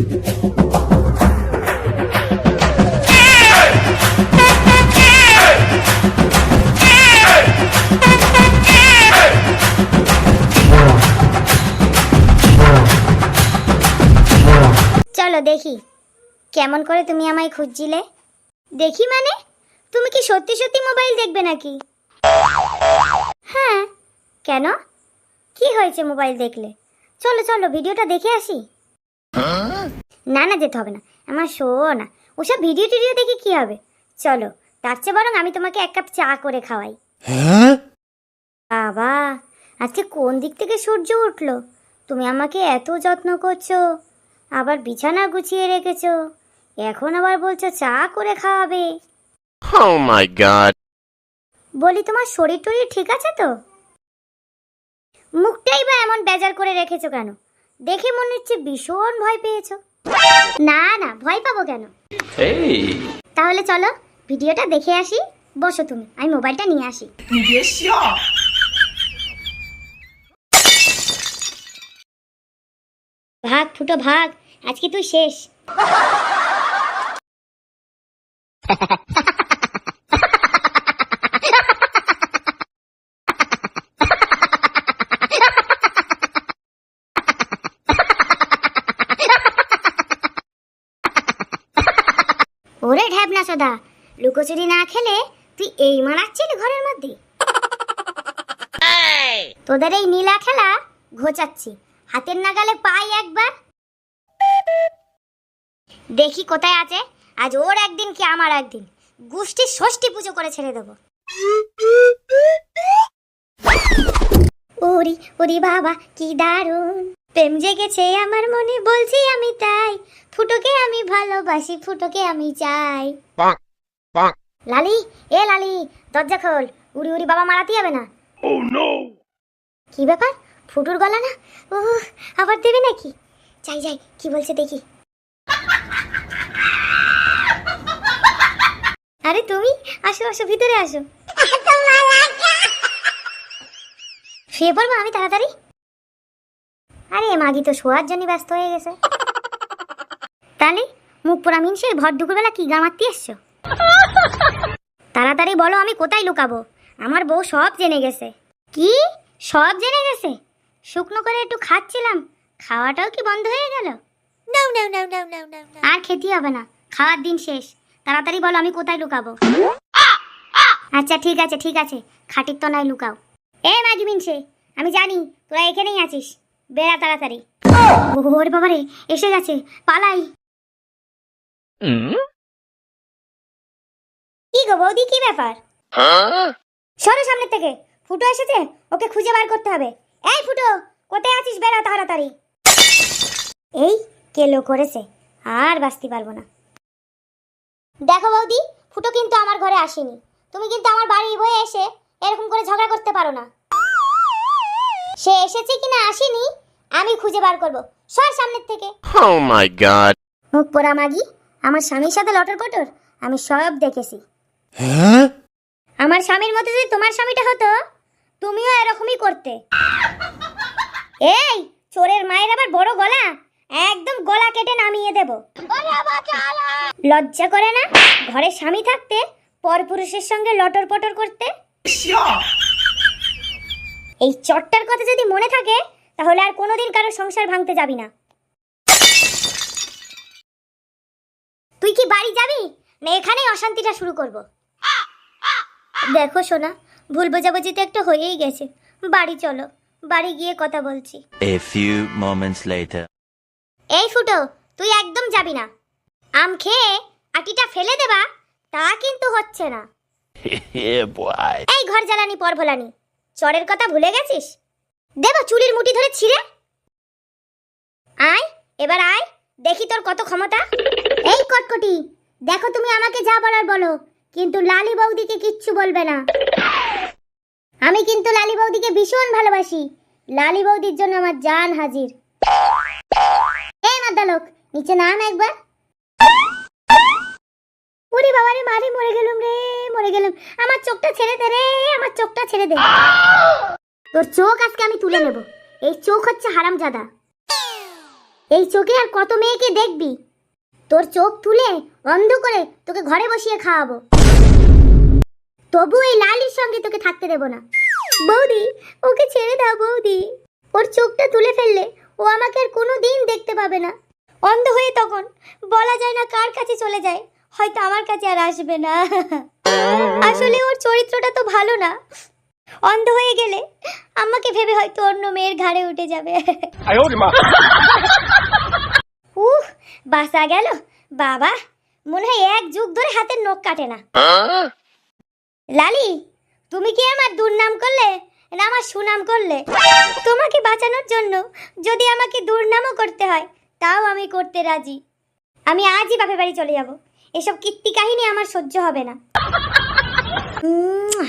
চলো দেখি। কেমন করে তুমি আমায় খুঁজছিলে? দেখি মানে? তুমি কি সত্যি সত্যি মোবাইল দেখবে নাকি? হ্যাঁ। কেন? কি হয়েছে মোবাইল দেখলে? চলো চলো, ভিডিওটা দেখে আসি। না না যেতে হবে না। আমার শো না। ওসব ভিডিও টিডিও দেখে কি হবে? চলো তার চেয়ে বরং আমি তোমাকে এক কাপ চা করে খাওয়াই। বাবা আজকে কোন দিক থেকে সূর্য উঠল? তুমি আমাকে এত যত্ন করছ আবার বিছানা গুছিয়ে রেখেছো এখন আবার বলছো চা করে খাওয়াবে। Oh my god. বলি তোমার শরীর টরীর ঠিক আছে তো? মুখটাই বা এমন বেজার করে রেখেছো কেন? দেখে মনে হচ্ছে ভীষণ ভয় পেয়েছ। না না ভয় পাবো কেন? তাহলে চলো ভিডিওটা দেখে আসি বসো তুমি আমি মোবাইলটা নিয়ে আসি। ভাগ ফুটো ভাগ আজকে তুই শেষ। ওরে ঢ্যাবনা সদা লুকোচুরি না খেলে তুই এই মারাচ্ছিলি ঘরের মধ্যে। তোদের এই নীলা খেলা ঘোচাচ্ছি হাতের নাগালে পাই একবার। দেখি কোথায় আছে আজ ওর একদিন কি আমার একদিন। গোষ্ঠী ষষ্ঠী পুজো করে ছেড়ে দেবো। ওরি ওরি বাবা কি দারুণ। প্রেম জেগেছে আমার মনে বলছি আমি তাই। ফুটোকে আমি ভালোবাসি ফুটোকে আমি চাই. লালি এ লালি দরজা খোল। উড়ি উড়ি বাবা মারাতে যাবে না। Oh কি ব্যাপার? ফুটুর গলা না? ও আবার দেবে নাকি? যাই যাই কি বলছে দেখি। আরে তুমি আসো আসো ভিতরে আসো। শুয়ে পড়ব আমি তাড়াতাড়ি? আরে মাগি তো শোয়ার জন্য ব্যস্ত হয়ে গেছে। তাহলে মুখ পোড়া মিনসে ভর দুপুরবেলা কি গামাত্তি এসছো? তাড়াতাড়ি বলো আমি কোথায় লুকাবো। আমার বউ সব জেনে গেছে। কি? সব জেনে গেছে? শুকনো করে একটু খাচ্ছিলাম। খাওয়াটাও কি বন্ধ হয়ে গেল? আর খেতে হবে না। খাওয়ার দিন শেষ। তাড়াতাড়ি বলো আমি কোথায় লুকাবো? আচ্ছা ঠিক আছে ঠিক আছে। খাটির তো নয় লুকাও। এ মাগি মিনসে আমি জানি তোরা এখানেই আছিস। বেড়া তাড়াতাড়ি। ওরে বাবারে এসে গেছে, পালাই? কি গো বৌদি, কি ব্যাপার? সরো সামনে থেকে, ফুটো এসেছে, ওকে খুঁজে বার করতে হবে। এই ফুটো, কোথায় আছিস বেড়া তাড়াতাড়ি? এই, কেলো করেছে, আর বাঁচতে পারব না। দেখো বৌদি, ফুটো কিন্তু আমার ঘরে আসেনি। তুমি কিন্তু আমার বাড়ি বয়ে এসে এরকম করে ঝগড়া করতে পারো না। সে এসেছে কিনা আসেনি আমি খুঁজে বার করব। সর সামনের থেকে। Oh my god. মুখ পোড়া মাগি আমার স্বামীর সাথে লটর পটর আমি সব দেখেছি। Huh? আমার স্বামীর মতো যদি তোমার স্বামীটা হতো তুমিও এরকমই করতে। এই চোরের মায়ের আবার বড় গলা। একদম গলা কেটে নামিয়ে দেব। লজ্জা করে না? ঘরে স্বামী থাকতে পরপুরুষের সঙ্গে লটর পটর করতে? এই চটটার কথা যদি মনে থাকে তাহলে আর কোনোদিন কারও সংসার ভাঙতে যাবি না। তুই কি বাড়ি যাবি? না এখানেই অশান্তিটা শুরু করব। দেখো সোনা ভুল বোঝাবুঝি তো একটা হয়েই গেছে। বাড়ি চলো বাড়ি গিয়ে কথা বলছি। A few moments later. এই ফুটো তুই একদম যাবি না। আম খেয়ে আটিটা ফেলে দেবা তা কিন্তু হচ্ছে না. এই ঘর জ্বালানি পর ভোলানি চরের কথা ভুলে গেছিস? দেব চুরির মুঠি ধরে ছিঁড়ে। আয়, এবার আয়, দেখি তোর কত ক্ষমতা। এই কটকটি, দেখো তুমি আমাকে যা বলার বলো, কিন্তু লালি বৌদিকে কিচ্ছু বলবে না। আমি কিন্তু লালি বৌদিকে ভীষণ ভালোবাসি। লালি বৌদির জন্য আমার জান হাজির। এই মাদালোক নিচে নাম একবার। ওরে বাবা রে মারে মরে গেলাম রে, মরে গেলাম। আমার চোখটা ছেড়ে দে রে, আমার চোখটা ছেড়ে দে। তোর চোখ আজকে আমি তুলে নেব। এই চোখ হচ্ছে হারামজাদা। এই চোখে আর কত মেয়েকে দেখবি? তোর চোখ তুলে অন্ধ করে তোকে ঘরে বসিয়ে খাওয়াবো। তবু এই লালির সঙ্গে তোকে থাকতে দেব না। বৌদি, ওকে ছেড়ে দাও বৌদি। ওর চোখটা তুলে ফেললে ও আমাকে আর কোনো দিন দেখতে পাবে না। অন্ধ হয়ে তখন বলা যায় না কার কাছে চলে যায়, হয়তো আমার কাছে আর আসবে না। আসলে ওর চরিত্রটা তো ভালো না। অন্ধ হয়ে গেলে আমাকে ভেবে হয়তো অন্য মেয়ের ঘাড়ে উঠে যাবে। উহ বাসা গেল। বাবা মনে হয় এক যুগ ধরে হাতের নখ কাটে না। লালি তুমি কি আমার দুর্নাম করলে না আমার সুনাম করলে? তোমাকে বাঁচানোর জন্য যদি আমাকে দুর্নামও করতে হয় তাও আমি করতে রাজি। আমি আজই বাপের বাড়ি চলে যাব। এসব কীর্তি কাহিনী আমার সহ্য হবে না। উম,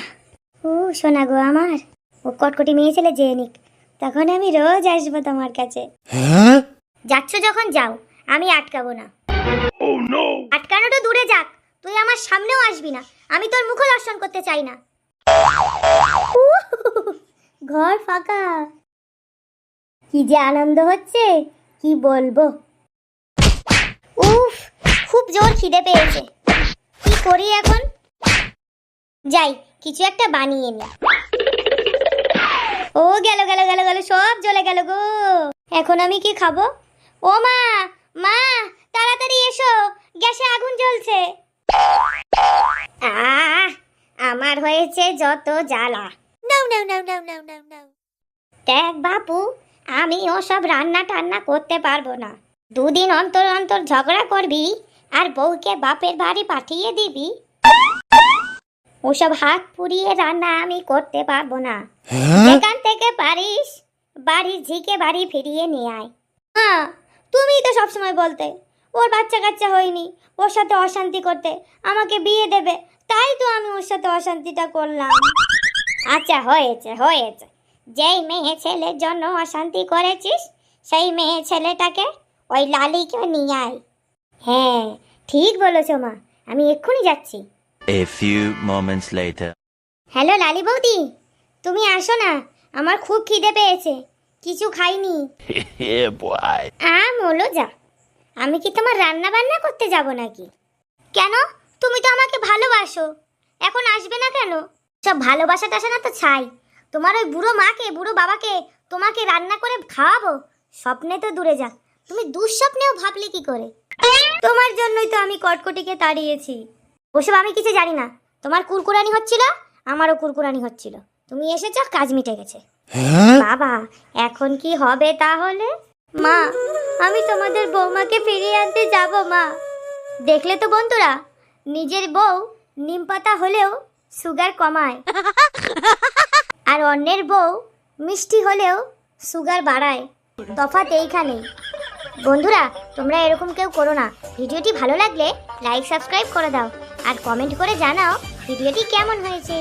ও শোনা গো আমার ও কটকটি মেয়ে ছেলে যেয়ে নিক তখন আমি রোজ আসব তোমার কাছে। Huh? যাচ্ছ যখন যাও আমি আটকাবো না। আটকানোটা দূরে যাক তুই আমার সামনেও আসবি না আমি তোর মুখ দর্শন করতে চাই না। ঘর ফাঁকা। কি যে আনন্দ হচ্ছে কি বলব? উফ খুব জোর খিদে পেয়েছে। কি করি এখন? যাই কিছু একটা বানিয়ে নি। ও গেল গেল গেল গেল, সব জ্বলে গেল গো। এখন আমি কি খাব? ও মা মা, তাড়াতাড়ি এসো, গ্যাসে আগুন জ্বলছে। আহ, আমার হয়েছে যত জ্বালা। নাও নাও নাও নাও নাও নাও নাও। দেখ বাপু, আমি ওসব রান্না টান্না করতে পারব না। দুদিন অন্তর অন্তর ঝগড়া করবি, আর বউকে বাপের বাড়ি পাঠিয়ে দিবি ওসব হাত পুড়িয়ে রান্না আমি করতে পারব না। এখান থেকে পারিস বাড়ির ঝিকে বাড়ি ফিরিয়ে নিয়ে আয়। হ্যাঁ তুমি তো সবসময় বলতে ওর বাচ্চা কাচ্চা হয়নি ওর সাথে অশান্তি করতে আমাকে বিয়ে দেবে তাই তো আমি ওর সাথে অশান্তিটা করলাম। আচ্ছা হয়েছে হয়েছে। যেই মেয়ে ছেলের জন্য অশান্তি করেছিস সেই মেয়ে ছেলেটাকে ওই লালিকে নিয়ে আয়। হ্যাঁ ঠিক বলেছ মা আমি এক্ষুনি যাচ্ছি। A few moments later. Hello Lali বৌদি তুমি আসো না আমার খুব খিদে পেয়েছে কিছু খাইনি. আম হলো যা আমি কি তোমার রান্না বান্না করতে যাব নাকি? কেন? তুমি তো আমাকে ভালোবাসো এখন আসবে না কেন? সব ভালোবাসা টাসা না তো ছাই তোমার ওই বুড়ো মাকে বুড়ো বাবাকে তোমাকে রান্না করে খাওয়াবো? স্বপ্নে তো দূরে যাক তুমি দুঃস্বপ্নেও ভাবলে কি করে? তোমার জন্যই তো আমি কটকটিকে তাড়িয়েছি। ওসব আমি কিছু জানি না। তোমার কুরকুরানি হচ্ছিল আমারও কুরকুরানি হচ্ছিল। তুমি এসেছ কাজ মিটে গেছে। বাবা এখন কি হবে তাহলে? মা আমি তোমাদের বৌমাকে ফিরিয়ে আনতে যাব মা। দেখলে তো বন্ধুরা নিজের বউ নিম পাতা হলেও সুগার কমায়। আর অন্যের বউ মিষ্টি হলেও সুগার বাড়ায়। তফাৎ এইখানেই বন্ধুরা তোমরা এরকম কেউ করো না। ভিডিওটি ভালো লাগলে লাইক সাবস্ক্রাইব করে দাও। আর কমেন্ট করে জানাও ভিডিওটি কেমন হয়েছে।